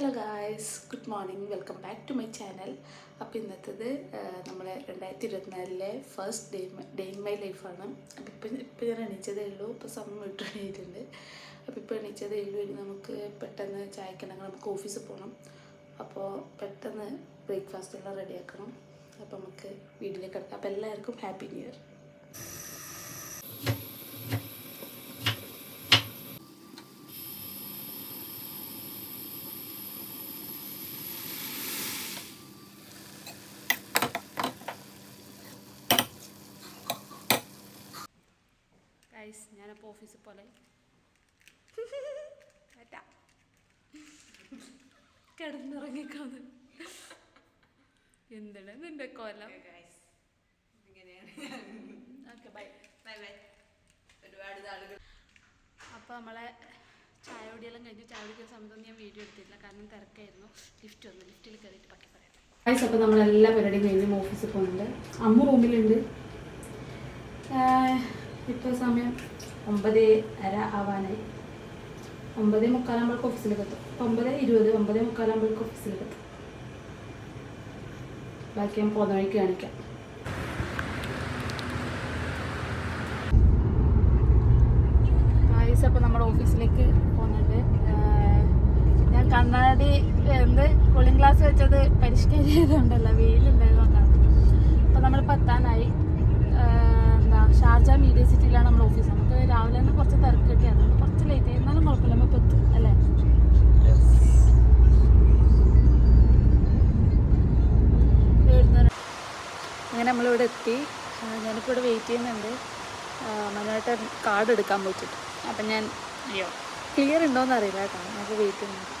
Hello guys good morning welcome back to my channel അപ്പോൾ ഇന്നത്തേത് നമ്മളെ രണ്ടായിരത്തി ഇരുപത്തിനാലിലെ first day day in my ലൈഫാണ് അപ്പോൾ ഇപ്പം ഇപ്പം ഞാൻ എണീച്ചതേ ഉള്ളൂ. ഇപ്പോൾ സമയം വിട്ട് എണീറ്റിട്ടുണ്ട്. അപ്പോൾ ഇപ്പോൾ എണീച്ചതേ ഉള്ളൂ. ഇനി നമുക്ക് പെട്ടെന്ന് ചായക്കണമെങ്കിൽ നമുക്ക് ഓഫീസിൽ പോകണം അപ്പോൾ പെട്ടെന്ന് ബ്രേക്ക്ഫാസ്റ്റ് എല്ലാം റെഡിയാക്കണം അപ്പോൾ നമുക്ക് വീട്ടിലേക്ക് കിടക്കാം. അപ്പോൾ എല്ലാവർക്കും ഹാപ്പി ന്യൂ ഇയർ ഗൈസ് ഞാനപ്പോൾ ഓഫീസിൽ പോലെ കിടന്നിറങ്ങിക്കാന്ന് എന്താണ് നിന്റെ നാളുകൾ അപ്പോൾ നമ്മളെ ചായ കുടിയെല്ലാം കഴിഞ്ഞ് ചായ കുടിക്കുന്ന സമയത്തൊന്നും ഞാൻ വീഡിയോ എടുത്തില്ല കാരണം തിരക്കായിരുന്നു. ലിഫ്റ്റ് വന്നു. ലിഫ്റ്റിൽ കയറിയിട്ട് പക്കി പറയാം. ഗൈസ് അപ്പോൾ നമ്മളെല്ലാ പരിപാടിയും കഴിഞ്ഞ് ഓഫീസിൽ പോകുന്നുണ്ട് അമ്മ റൂമിലുണ്ട് ഇപ്പോൾ സമയം ഒമ്പത് അര ആവാനായി. ഒമ്പത് മുക്കാലാകുമ്പോഴേക്ക് ഓഫീസിലേക്ക് എത്തും. അപ്പോൾ ഒമ്പത് ഇരുപത് ഒമ്പത് മുക്കാലാകുമ്പോഴേക്ക് ഓഫീസിലേക്ക് എത്തും. ബാക്കി ഞാൻ പോകുന്ന വഴിക്ക് കാണിക്കാം. അപ്പോൾ നമ്മുടെ ഓഫീസിലേക്ക് പോകുന്നുണ്ട്. ഞാൻ കണ്ണാടി എന്ത് കൂളിംഗ് ഗ്ലാസ് വെച്ചത് പരിഷ്കരിച്ചതുകൊണ്ടല്ല വെയിലുണ്ടായത് വെയിലുണ്ടായതുകൊണ്ടാണ്. അപ്പോൾ നമ്മൾ എത്താനായി. ഷാർജ മീഡിയ സിറ്റിയിലാണ് നമ്മുടെ ഓഫീസ് നമുക്ക് രാവിലെ തന്നെ കുറച്ച് തിരക്ക് കിട്ടി. അതുകൊണ്ട് കുറച്ച് ലേറ്റ് ആയി. എന്നാലും കുഴപ്പമില്ല. നമുക്ക് എത്തും അല്ലേ? അങ്ങനെ നമ്മളിവിടെ എത്തി. ഞാനിപ്പോൾ ഇവിടെ വെയിറ്റ് ചെയ്യുന്നുണ്ട്. മനോട്ട് കാർഡ് എടുക്കാൻ പോയിട്ടുണ്ട്. അപ്പം ഞാൻ അയ്യോ ക്ലിയർ ഉണ്ടോയെന്ന് അറിയില്ല കേട്ടോ. നമുക്ക് വെയിറ്റ് ചെയ്യുന്നുണ്ട്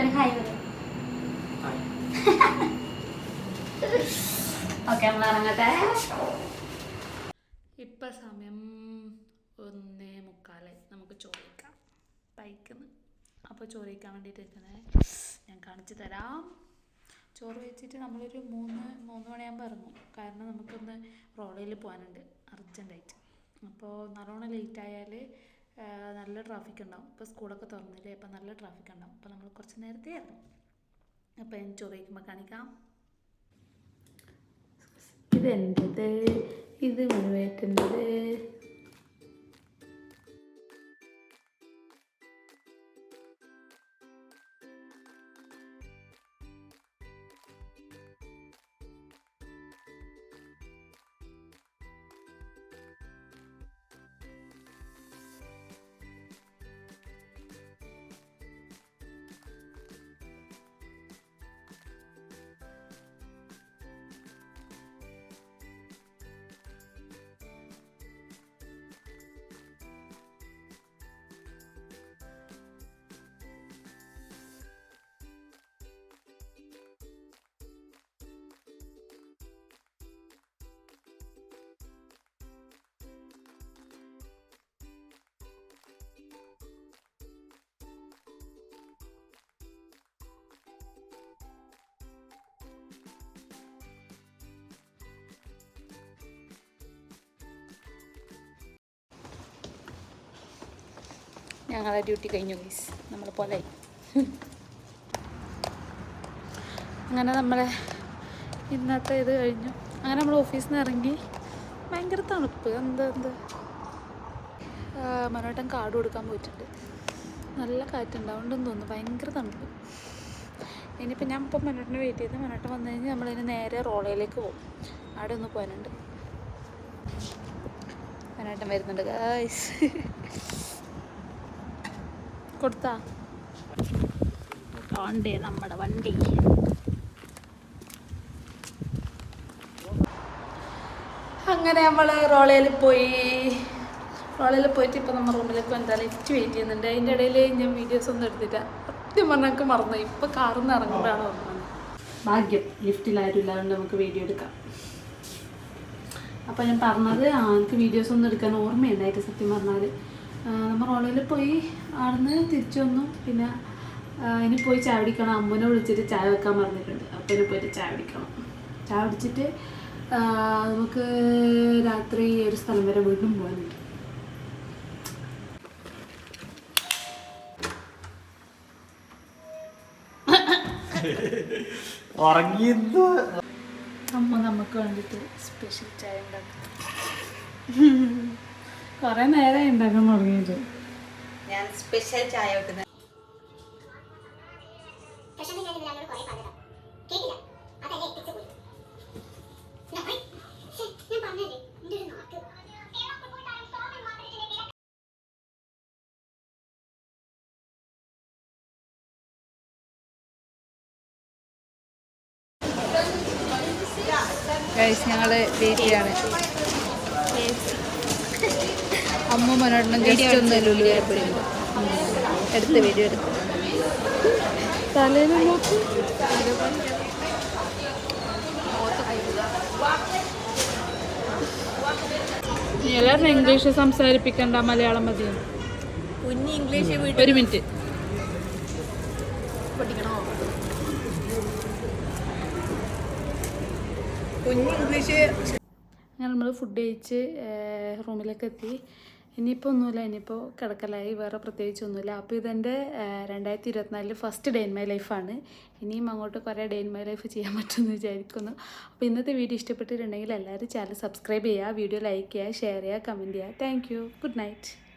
മനോട്ടൊരു ഹായ് ഓക്കെ നമ്മൾ ഇറങ്ങട്ടെ. ഇപ്പൊ സമയം ഒന്നേ മുക്കാലായി നമുക്ക് ചോദിക്കാം ബൈക്കിന്ന് അപ്പോൾ ചോദിക്കാൻ വേണ്ടിയിട്ട് ഇരിക്കണേ ഞാൻ കാണിച്ചു തരാം. ചോറ് വെച്ചിട്ട് നമ്മളൊരു മൂന്ന് മൂന്ന് മണിയാകുമ്പോൾ ഇറങ്ങും. കാരണം നമുക്കൊന്ന് റോളയിൽ പോകാനുണ്ട് അർജന്റായിട്ട് അപ്പോൾ നല്ലോണം ലേറ്റ് ആയാൽ നല്ല ട്രാഫിക് ഉണ്ടാവും. ഇപ്പോൾ സ്കൂളൊക്കെ തുറന്നില്ലേ അപ്പോൾ നല്ല ട്രാഫിക് ഉണ്ടാവും. അപ്പോൾ നമ്മൾ കുറച്ച് നേരത്തെ ഇറങ്ങും അപ്പോൾ ഞാൻ ചോദിക്കുമ്പോൾ കാണിക്കാം. ഇതെന്റെത് ഇത് മുഴുവേറ്റന്റെത് ഞങ്ങളെ ഡ്യൂട്ടി കഴിഞ്ഞു ഗൈസ് നമ്മൾ പോലെ അങ്ങനെ നമ്മളെ ഇന്നത്തെ ഇത് കഴിഞ്ഞു. അങ്ങനെ നമ്മൾ ഓഫീസിൽ നിന്ന് ഇറങ്ങി. ഭയങ്കര തണുപ്പ്. എന്താ എന്താ? മനോട്ടൻ കാർഡ് കൊടുക്കാൻ പോയിട്ടുണ്ട്. നല്ല കാറ്റുണ്ടാവുണ്ടെന്ന് തോന്നുന്നു ഭയങ്കര തണുപ്പ്. ഇനിയിപ്പോൾ ഞാൻ ഇപ്പം മനോട്ടിനെ വെയിറ്റ് ചെയ്ത് മനോട്ടൻ വന്നു കഴിഞ്ഞാൽ നമ്മളിനി നേരെ റോളയിലേക്ക് പോകും. അവിടെ ഒന്ന് പോകാനുണ്ട്. മനോട്ടൻ വരുന്നുണ്ട് ഗായ്സ് കൊടുത്താ? നമ്മുടെ വണ്ടി. അങ്ങനെ നമ്മൾ റോളയിൽ പോയി. റോളയിൽ പോയിട്ട് ഇപ്പോൾ നമ്മൾ റൂമിലേക്ക് എന്താ ഇറ്റ് വെയിറ്റ് ചെയ്യുന്നുണ്ട്. അതിന്റെ ഇടയിൽ ഞാൻ വീഡിയോസ് ഒന്നും എടുത്തില്ല. സത്യം പറഞ്ഞാൽ എനിക്ക് മറന്നു. ഇപ്പോൾ കാറിൽ നിന്ന് ഇറങ്ങുമ്പോഴാണ് ഓർമ്മ ഭാഗ്യം ലിഫ്റ്റിൽ ആരും നമുക്ക് വീഡിയോ എടുക്കാം. അപ്പോൾ ഞാൻ പറഞ്ഞത് ആർക്ക് വീഡിയോസ് ഒന്നും എടുക്കാൻ ഓർമ്മയുണ്ടായിട്ട് സത്യം പറഞ്ഞാൽ നമ്മൾ റോളയിൽ പോയി അവിടുന്ന് തിരിച്ചു വന്നു. പിന്നെ ഇനി പോയി ചായ കുടിക്കണം. അമ്മനെ വിളിച്ചിട്ട് ചായ വെക്കാൻ പറഞ്ഞിട്ടുണ്ട്. അപ്പോൾ ഇനി പോയിട്ട് ചായ കുടിക്കണം. ചായ കുടിച്ചിട്ട് നമുക്ക് രാത്രി ഒരു സ്ഥലം വരെ വീണ്ടും പോകാനുണ്ട് അമ്മ നമുക്ക് വേണ്ടിട്ട് സ്പെഷ്യൽ ചായ ഉണ്ടാക്കും. കുറേ നേരം ഉണ്ടാക്കാൻ തുടങ്ങിയിട്ട്. ഞാൻ സ്പെഷ്യൽ ചായ വെക്കുന്നത് ഞങ്ങൾ വെയിറ്റിലാണ് അമ്മ മനോടണം ജസ്റ്റ് ഒന്ന് ലുലുവായപ്പോഴുണ്ട് എടുത്ത്. വീഡിയോ എടുത്ത്. തലേന്ന് നോക്കി എല്ലാവരും ഇംഗ്ലീഷ് സംസാരിപ്പിക്കണ്ട മലയാളം മതി. കുഞ്ഞ് ഇംഗ്ലീഷ് ഒരു മിനിറ്റ് കുഞ്ഞ് ഇംഗ്ലീഷ് അങ്ങനെ നമ്മൾ ഫുഡ് കഴിച്ച് റൂമിലേക്ക് എത്തി. ഇനിയിപ്പോൾ ഒന്നുമില്ല ഇനിയിപ്പോൾ കിടക്കലായി വേറെ പ്രത്യേകിച്ച് ഒന്നുമില്ല അപ്പോൾ ഇതെന്റെ രണ്ടായിരത്തി ഇരുപത്തിനാലിൽ ഫസ്റ്റ് ഡേ ഇൻ മൈ ലൈഫാണ് ഇനിയും അങ്ങോട്ട് കുറേ ഡേ ഇൻ മൈ ലൈഫ് ചെയ്യാൻ പറ്റുമെന്ന് വിചാരിക്കുന്നു. അപ്പോൾ ഇന്നത്തെ വീഡിയോ ഇഷ്ടപ്പെട്ടിട്ടുണ്ടെങ്കിൽ എല്ലാവരും ചാനൽ സബ്സ്ക്രൈബ് ചെയ്യുക വീഡിയോ ലൈക്ക് ചെയ്യുക ഷെയർ ചെയ്യുക കമന്റ് ചെയ്യുക. Thank good night